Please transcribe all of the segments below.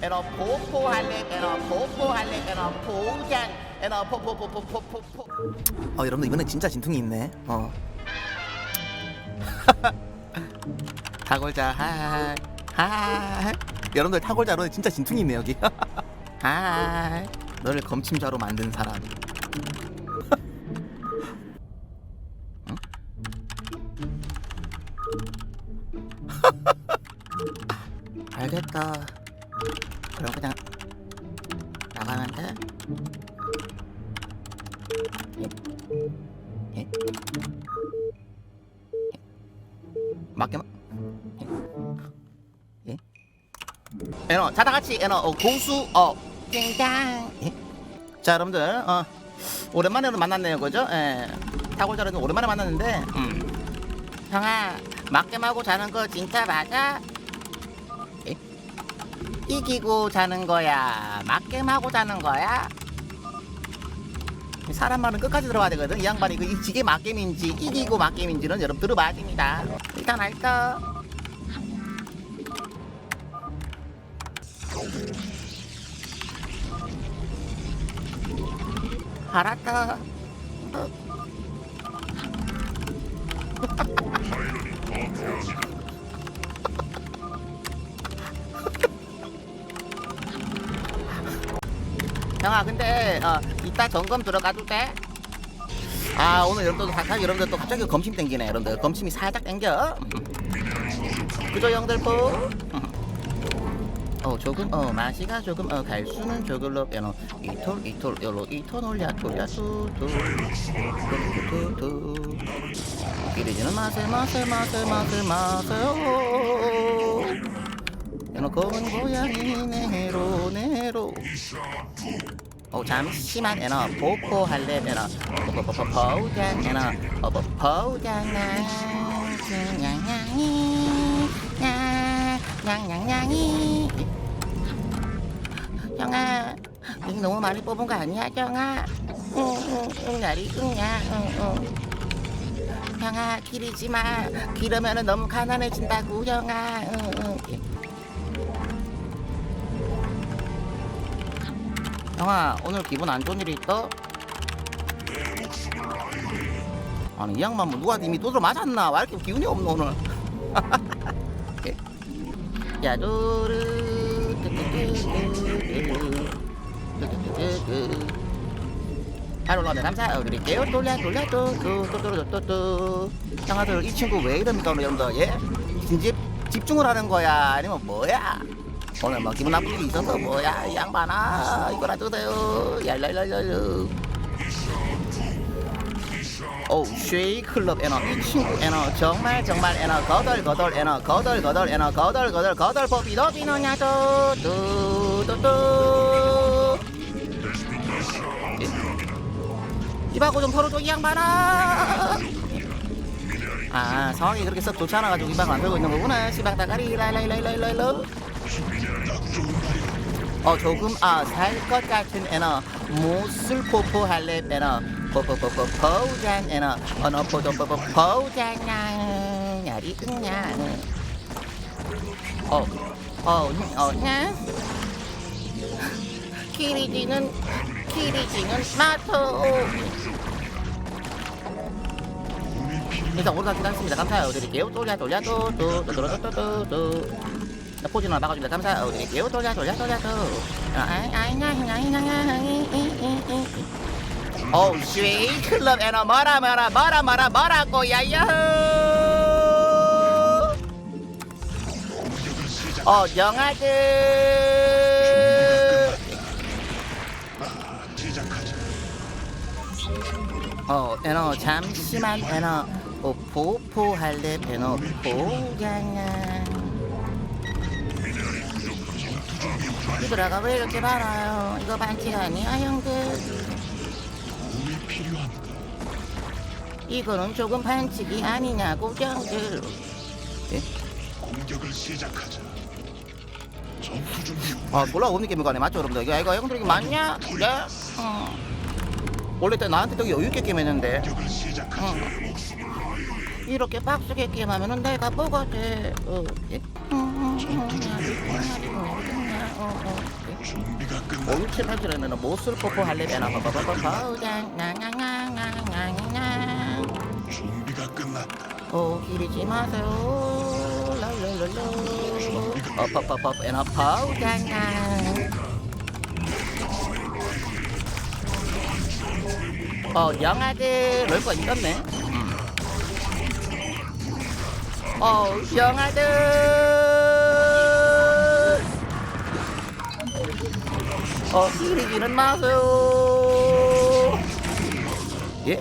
에너 포포할래 에너 포포할래 에너 포장 에너 포포포포포포포 어 여러분들 이번엔 진짜 진퉁이 있네. 어. 타골자 하이 하이 여러분들 타골자 너 진짜 진퉁이 있네 여기. 하이. 너를 검침자로 만든 사람 맞게 예? 에너 자 다 같이 에너 어, 고수 어 땡당 예? 자 여러분들 어 오랜만에 만났네요 그죠? 예 타골자는 오랜만에 만났는데 음. 형아 맞게하고 자는 거 진짜 맞아? 예? 이기고 자는 거야 맞게하고 자는 거야? 사람 말은 끝까지 들어가야 되거든. 이 양반이 그 이게 맞게임인지 이기고 맞게임인지는 여러분 들어봐야 됩니다. 일단 알다 알았다. 어. 형아 근데 어, 이따 점검 들어가도 돼? 아 오늘 여러분들 갑자기 여러분들 또 갑자기 검침 땡기네 여러분들. 검침이 살짝 땡겨. 그죠 형들 뭐? 어 조금 어 맛이가 조금 어 갈수는 조금로 빼노 이톨 이톨 요로 이톨 올려 돌려 두두두두두. 기르지는 마세 마세 마세 마세 마세요. 얘는 검은 고양이 네로 네로 어 잠시만 에너 보고 할래 에너 보장 에너 보장 냥냥냥이 냥냥냥이. 형아 이 너무 많이 뽑은 거 아니야 형아? 응응응 나리 응야 응응. 형아 기르지 마. 기르면은 너무 가난해진다고 형아. 응응 형아 오늘 기분 안 좋은 일이 있어? 아니 이 양반 뭐 누가 이미 두드러 맞았나? 왜 이렇게 기운이 없노 오늘? 야도르 잘 올라오네 감사 드릴게요 돌려 돌려 또또또또또또 형아들 이 친구 왜 이럽니까 오늘 여러분들 예? 진집 집중을 하는 거야 아니면 뭐야? 오늘 뭐 기분 나쁜 일이 있어서 뭐야 이 양반아. 이거나 주세요. 얄랄랄랄. 오 쉐이 클럽 에너. 이 친구 에너. 정말 정말 에너. 거덜 거덜 에너. 거덜 거덜 에너. 거덜 거덜 거덜 뽀삐. 너비 너냐도 뚜뚜뚜 입하고 좀 털어줘 이 양반아. 아 상황이 그렇게 썩 좋지 않아가지고 이방 안 들고 있는 거구나. 시방 다가리. 라이라이라이라이라 어 조금 아살 것 같은 애너 못을 포포할래 애너. 포포포포 포장 애너. 어너 포도 포포 포장 야리 응야 어어어냐 키리지는 키리지는 마토. 일단 오르가 기다렸습니다. 감사해요. 드릴게요. 돌려 돌려 또또또또또또 나 포즈 누나 막아준다 감사 우리 예우 돌려 돌려 돌려 돌 어, 아이 아이 나이 나이 나이 오 쉐이 클럽 에너 뭐라 뭐라 뭐라 뭐라 뭐라고 야야호! 어 영화들. 시작하자. 어 에너 잠시만 에너. 오포포 할래 배너. 포야야 친구들아가 왜 이렇게 많아요? 이거 반칙 아니야, 형들? 도움이 필요합니다. 이거는 조금 반칙이 아니냐고, 형들. 공격을 시작하자. 전투 준비 아 몰라 오미 게임관에 맞죠 여러분들 이거 이거 형들이 맞냐? 네? 어. 원래 때 나한테 되게 여유있게 게임했는데 공격을 시작하자. 이렇게 빡세게 게임하면 내가 뭐가 돼? 어. 예? 전투 준비 완료. 준비가 끝났다. 5, 6, 7, 8, 9는 모술 뽀뽀 할래 배나 버버버버 버장 냥냥냥냥냥냥 준비가 끝났다. 오 기르지 마세요 랄랄랄라 어퍼퍼퍼 에나 버장 어 영아들 있었네 음. 어 영아들 어 기르지는 마세요 예?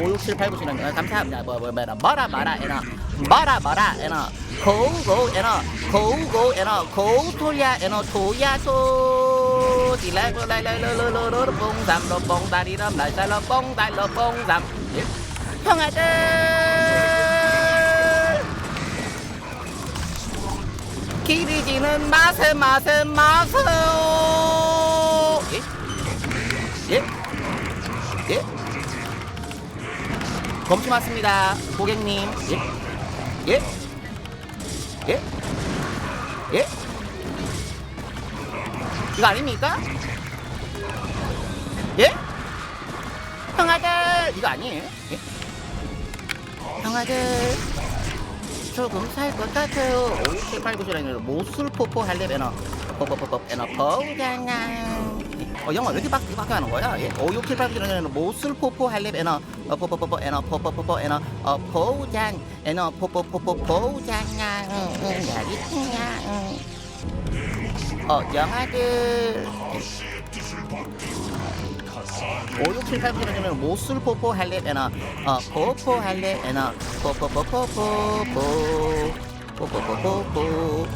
5, 6, 7, 8, 9, 10, 11, 감사합니다. 뭐, 뭐, 뭐라, 뭐라, 뭐라, 에너, 뭐라, 뭐라, 에너, 고, 고, 에너, 고, 고, 에너, 고, 토야, 에너, 토야, 토, 디라이브, 라이라이라이라이라, 뽕삼, 로, 뽕다리람, 라이살로, 뽕달로, 뽕삼. 예? 형아들! 기리지는 마세, 마세, 마세요! 예? 예? 예? 검수 맞습니다, 고객님. 예? 예? 예? 예? 이거 아닙니까? 예? 형아들 이거 아니에요? 예? 형아들 조금 살것 같아요. 5, 6, 7, 8, 9, 10, 모술 포포 할래 배너 포포포포 배너 포장냥 어 영화 왜 이렇게 막 바뀌어 하는 거야? 예? 5, 6, 7, 8, 9, 10는 모술 포포 할래 배너 어, 포포포포 에너 포포포포 에너 어 포장 에너 포포포포 포장냥 응, 응, 야리팅냥 응. 어 영화들 5, 6, 7, 8, 9, 10은 모술 포포 할래 배너 어 포포 할래 에너 포포포포포포 포포포포포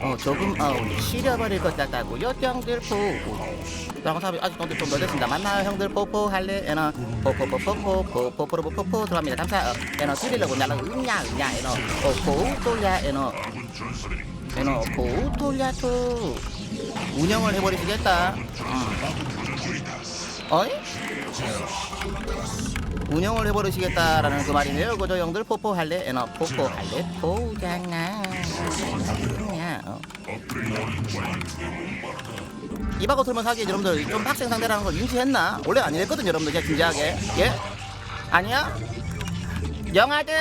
어 조금 어 시려버릴 것 같다고요 형들? 포 영상이 아직 정도 좀 늦었습니다. 만나요 형들. 포포 할래 에너 포포포포포 들어갑니다. 감사 어, 에너 드리려고 날라 은냐 은냐 에너. 어 포돌야 에너. 에너 포돌야 투 운영을 해버리시겠다 음. 어이? 운영을 해버리시겠다라는 그 말이네요. 그저 형들 포포 할래? 에너 포포 할래? 포장아. 야, 어. 이바고 틀면서 하기에 여러분들 좀 빡센 상대라는 걸 인지했나? 원래 안 이랬거든 여러분들 그냥 진지하게. 예? 아니야? 영아들!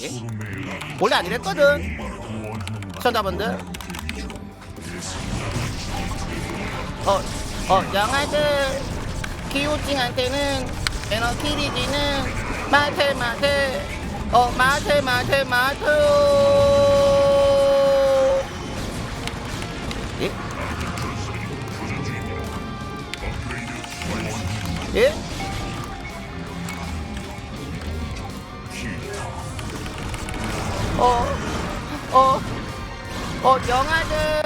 예? 원래 안 이랬거든. 시청자분들. 어, 어, 영아들. 키우징한테는 에너 키리지는 마테 마테 어 마테 마테 마테 예? 예? 어, 어, 어, 영아들.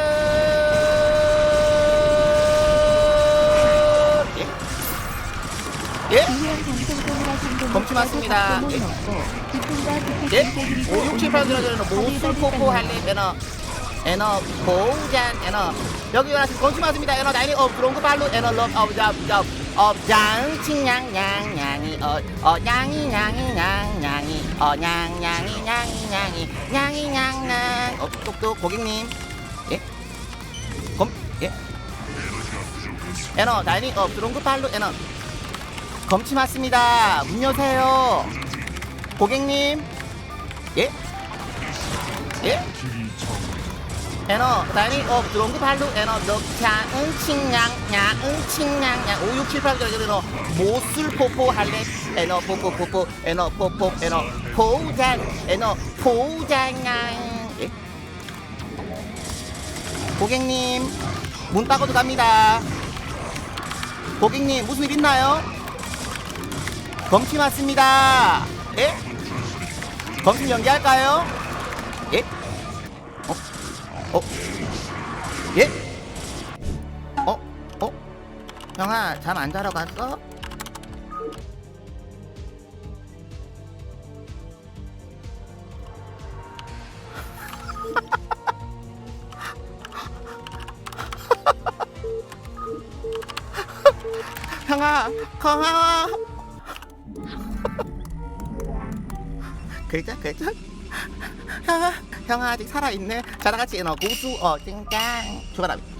검치 맞습니다. 예? 5, 6, 7, 8 들어주는 모술 포포 할래 에너 에너 보장 에너 여기 와서 검치 맞습니다. 에너 나이니 업 들어온 거 발로 에너 럽 업 잡 잡 업장 칭냥냥 냥이 어어 냥이 냥이 냥 냥이 어냥 냥이 냥이 냥이 냥이 냥냥 어 똑똑 고객님 예? 검 예? 에너 나이니 업 들어온 거 발로 에너 검치 맞습니다. 문 여세요. 고객님. 예? 예? 에너 다이닝 업 들어온 거 발로 에너 야응 칭냥 야 5, 6, 7, 8 저기 에너 모술 포포 할래 에너 포포 포포 에너 포포 에너 포장 에너 포장양 예? 고객님 문 따고도 갑니다 고객님 무슨 일 있나요? 검침 왔습니다. 예? 검침 연기할까요? 예? 어? 어? 예? 어? 어? 형아, 잠 안 자러 갔어? 형아, 고마워. 괜찮, 괜찮? 형아, 형아 아직 살아있네 자 다같이 너 고수 어 땡깡 출발합니다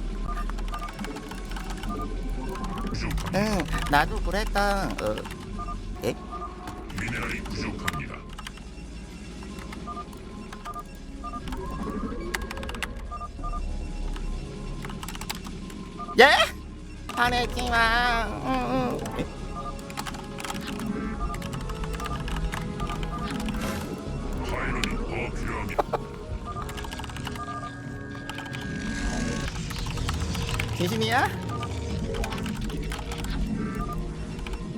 부족합니다. 응 나도 그랬다 어 에? 미네랄이 부족합니다. 예? 화내지마 응, 응. 진심이야?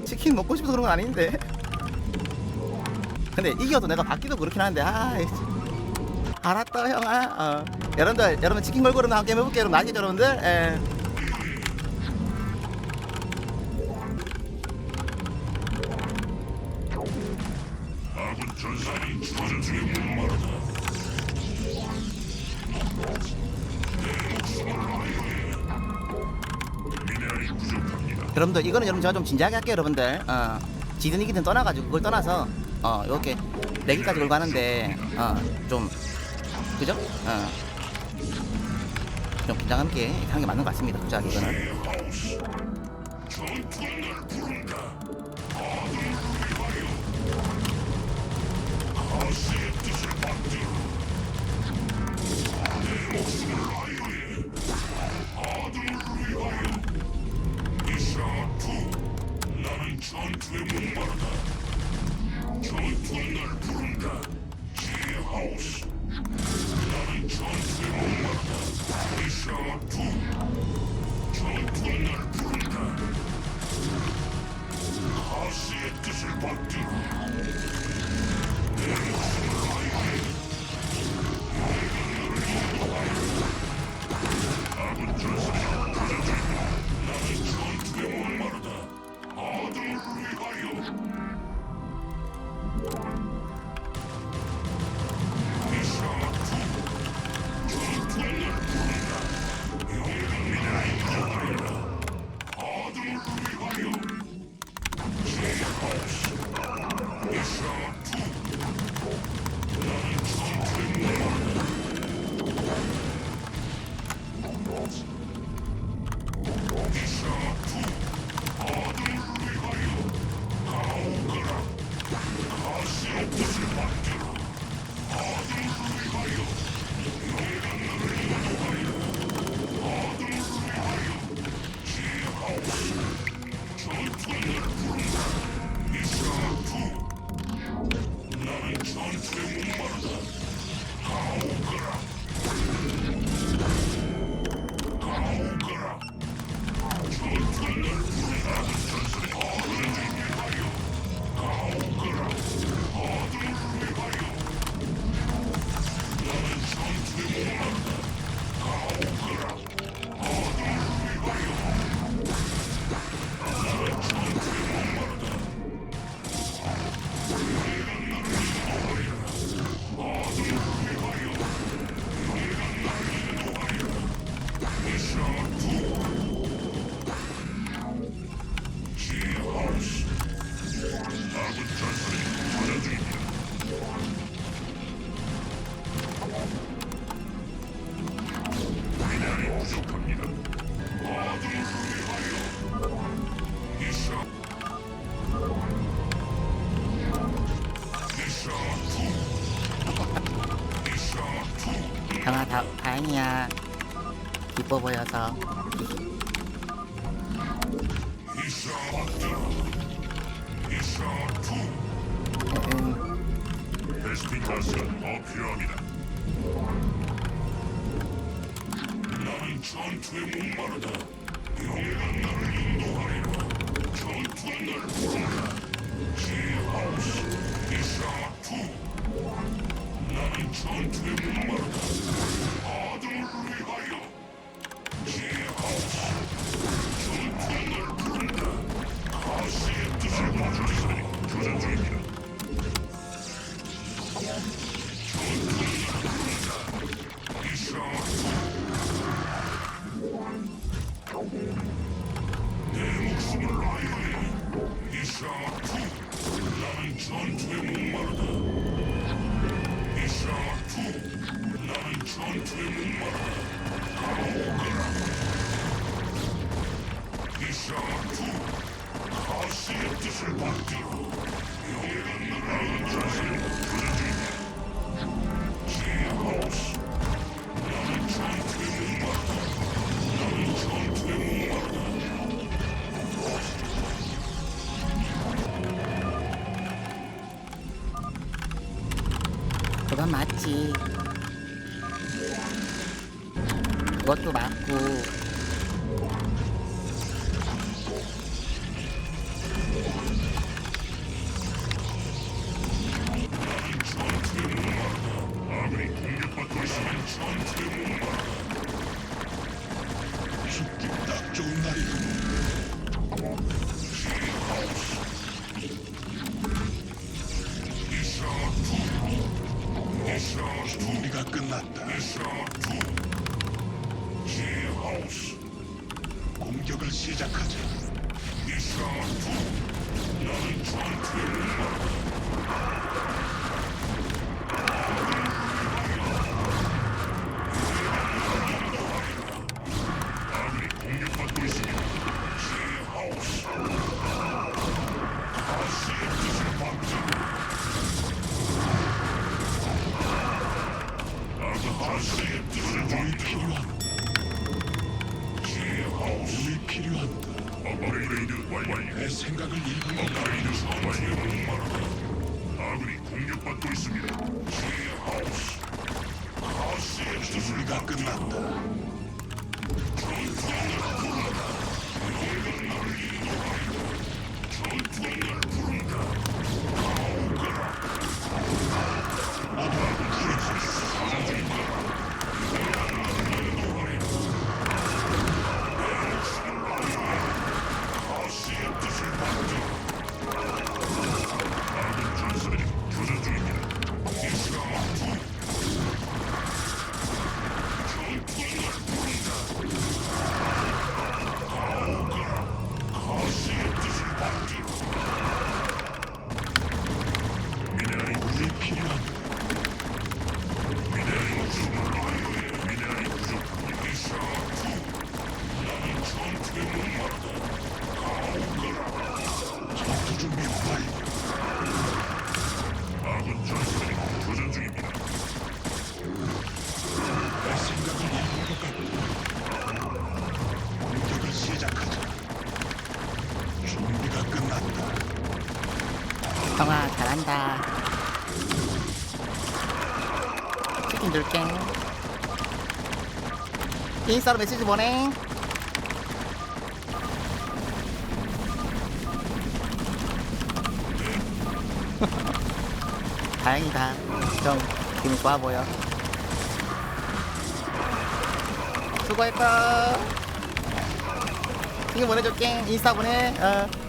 치킨 먹고 싶어서 그런 건 아닌데 근데 이겨도 내가 받기도 그렇긴 한데 아 알았다 형아 어. 여러분들 여러분 치킨 걸그룹 함께 해볼게요 여러분 아시죠 여러분들 예. 여러분들 이거는 여러분 제가 좀 진지하게 할게요 여러분들 어. 지든 이기든 떠나가지고 그걸 떠나서 어 이렇게 내기까지 걸고 하는데 어좀 그죠? 어좀 긴장감 있게 하는 게 맞는 것 같습니다 솔직하게 이거는 전투에 목마르다. 전투가 날 부른다. 지하우스. 나는 전투에 목마르다. 이샤투. 전투가 날 부른다. 가시의 뜻을 받들어. 다행이야 기뻐 보여서 전투에 목마르다. 나는 전투에 목마르다. 그건 맞지. 그것도 맞고. 좋은 날이군. 공격을 시작하자. 미션 2. 너는 전투에 응하라. 형아 잘한다. 치킨 줄게. 인싸로 메시지 보내. 다행이다. 좀 기분 좋아 보여. 수고했다 이거 보내줄게. 인스타 보내. 어.